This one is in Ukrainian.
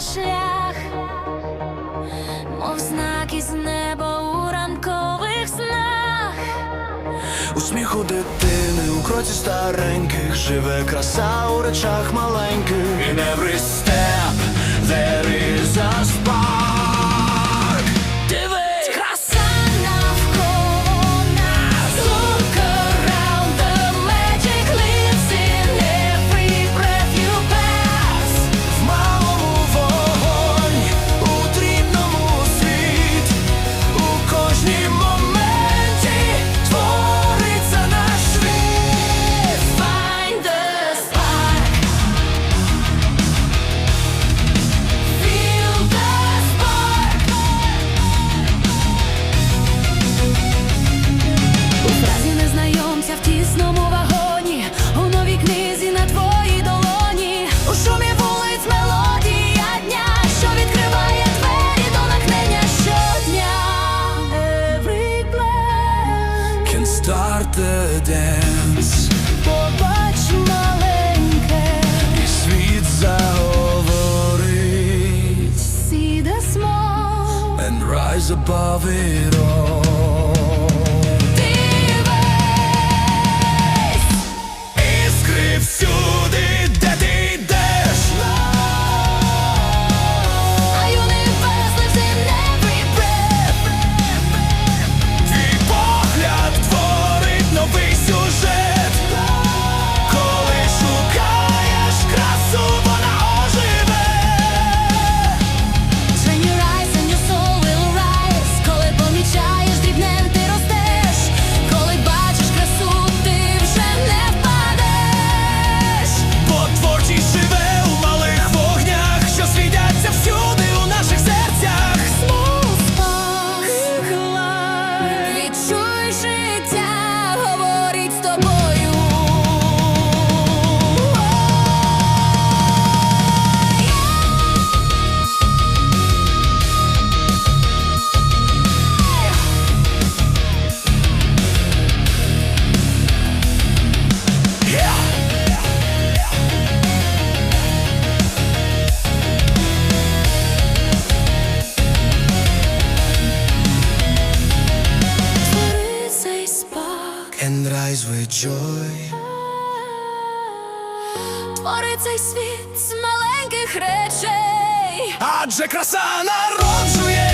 шлях, мов знак із неба у ранкових снах, у сміху дитини, у кроці стареньких, живе краса у речах маленьких, І every step Start the dance. Побач маленьке, і світ заговорить. See the small And rise above it all. and rise with joy Твори цей світ з маленьких речей, адже краса народжує.